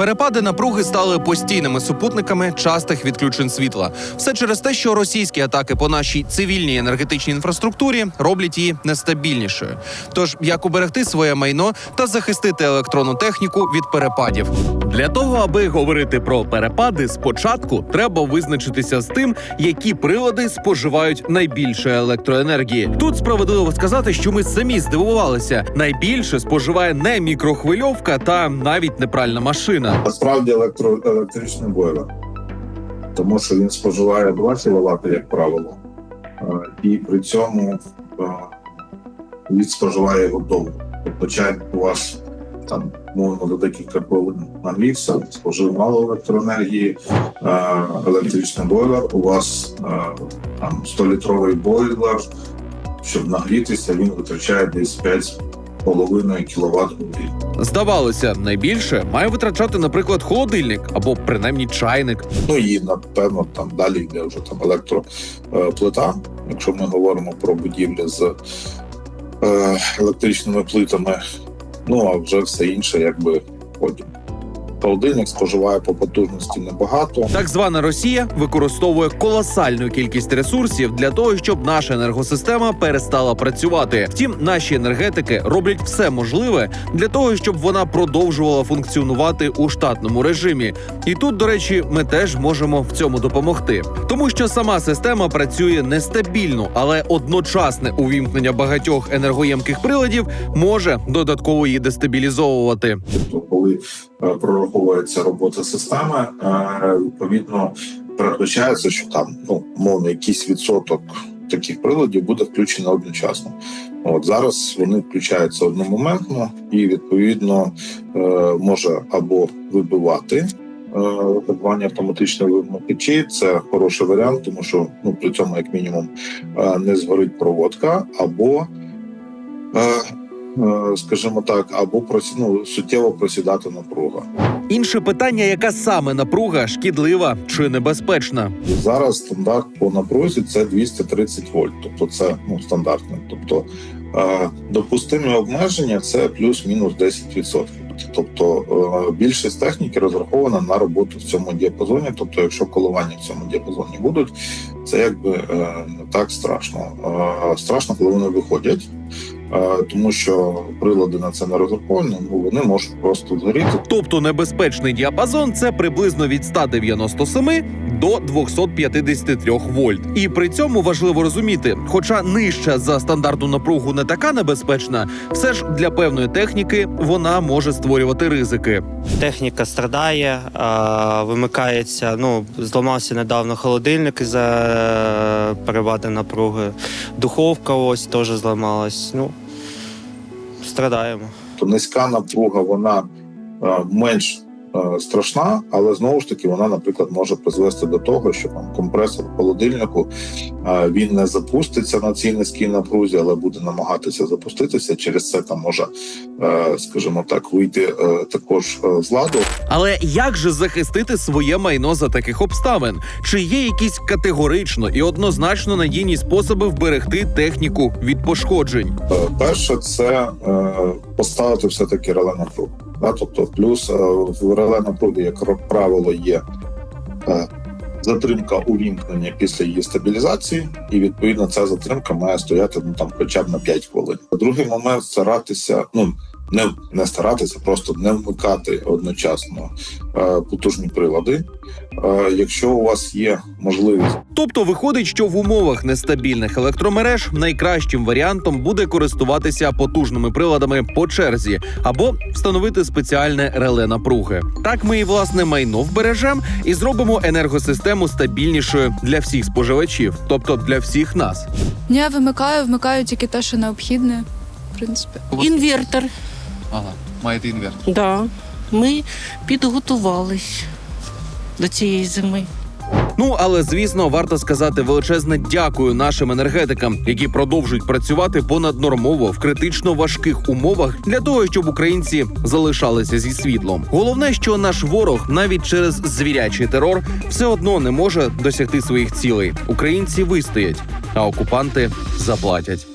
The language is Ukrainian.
Перепади напруги стали постійними супутниками частих відключень світла. Все через те, що російські атаки по нашій цивільній енергетичній інфраструктурі роблять її нестабільнішою. Тож як уберегти своє майно та захистити електронну техніку від перепадів. Для того, аби говорити про перепади, спочатку треба визначитися з тим, які прилади споживають найбільше електроенергії. Тут справедливо сказати, що ми самі здивувалися. Найбільше споживає не мікрохвильовка та навіть не пральна машина. Насправді електро, електричний бойлер, тому що він споживає 2 кВт, як правило, і при цьому він споживає його довго. Тобто чайник у вас там мовно за декілька хвилин нагрівся, спожив мало електроенергії. Електричний бойлер у вас там 100-літровий бойлер, щоб нагрітися, він витрачає десь 5,5 кВт годин. Здавалося, найбільше має витрачати, наприклад, холодильник або принаймні чайник. Ну і напевно там далі йде вже там електроплита. Якщо ми говоримо про будівлі з е, електричними плитами, ну а вже все інше, якби потім. Холодильник споживає по потужності небагато. Так звана Росія використовує колосальну кількість ресурсів для того, щоб наша енергосистема перестала працювати. Втім, наші енергетики роблять все можливе для того, щоб вона продовжувала функціонувати у штатному режимі. І тут, до речі, ми теж можемо в цьому допомогти, тому що сама система працює нестабільно, але одночасне увімкнення багатьох енергоємких приладів може додатково її дестабілізовувати. Тобто, коли е, прораховується робота системи, е, відповідно передбачається, що там ну мовно якийсь відсоток таких приладів буде включено одночасно. От зараз вони включаються одномоментно і відповідно е, може або вибивати. е, Так звані вимикачі це хороший варіант, тому що ну при цьому, як мінімум, не згорить проводка, або скажімо так, або ну, суттєво просідати напруга. Інше питання, яка саме напруга шкідлива чи небезпечна? Зараз стандарт по напрузі це 230 вольт, тобто це ну стандартне. Тобто допустимі обмеження це плюс-мінус 10%. Тобто е, більшість техніки розрахована на роботу в цьому діапазоні. Тобто, якщо коливання в цьому діапазоні будуть, це якби е, не так страшно. Страшно, коли вони виходять. Тому що прилади на це не розраховані, ну вони можуть просто згоріти. Тобто небезпечний діапазон це приблизно від 197 до 253 вольт. І при цьому важливо розуміти, хоча нижча за стандартну напругу не така небезпечна, все ж для певної техніки вона може створювати ризики. Техніка страдає, вимикається. Ну, зламався недавно холодильник із за перевади напруги. Духовка ось теж зламалась. Ну, страдаємо. то низька напруга вона е, менш е, страшна, але знову ж таки вона, наприклад, може призвести до того, що там компресор в холодильнику е, він не запуститься на цій низькій напрузі, але буде намагатися запуститися. Через це там може, е, скажімо так, вийти е, також е, з ладу. Але як же захистити своє майно за таких обставин? Чи є якісь категорично і однозначно надійні способи вберегти техніку від пошкоджень? Е, Перше, це е, поставити все таки реле напругу. Да? Тобто, плюс е, в реле напруги, як правило, є е, затримка увімкнення після її стабілізації, і відповідно ця затримка має стояти ну там хоча б на 5 хвилин. Другий момент старатися, ну не, не старатися, просто не вмикати одночасно е, потужні прилади. Е, якщо у вас є можливість Тобто виходить, що в умовах нестабільних електромереж найкращим варіантом буде користуватися потужними приладами по черзі або встановити спеціальне реле напруги. Так ми і власне майно вбережемо і зробимо енергосистему стабільнішою для всіх споживачів, тобто для всіх нас. Я вимикаю, вмикаю тільки те, що необхідне. В принципі. Інвертор, Ага, маєте інверт. да. Ми підготувались до цієї зими. Ну але звісно, варто сказати величезне дякую нашим енергетикам, які продовжують працювати понаднормово в критично важких умовах для того, щоб українці залишалися зі світлом. Головне, що наш ворог навіть через звірячий терор все одно не може досягти своїх цілей. Українці вистоять, а окупанти заплатять.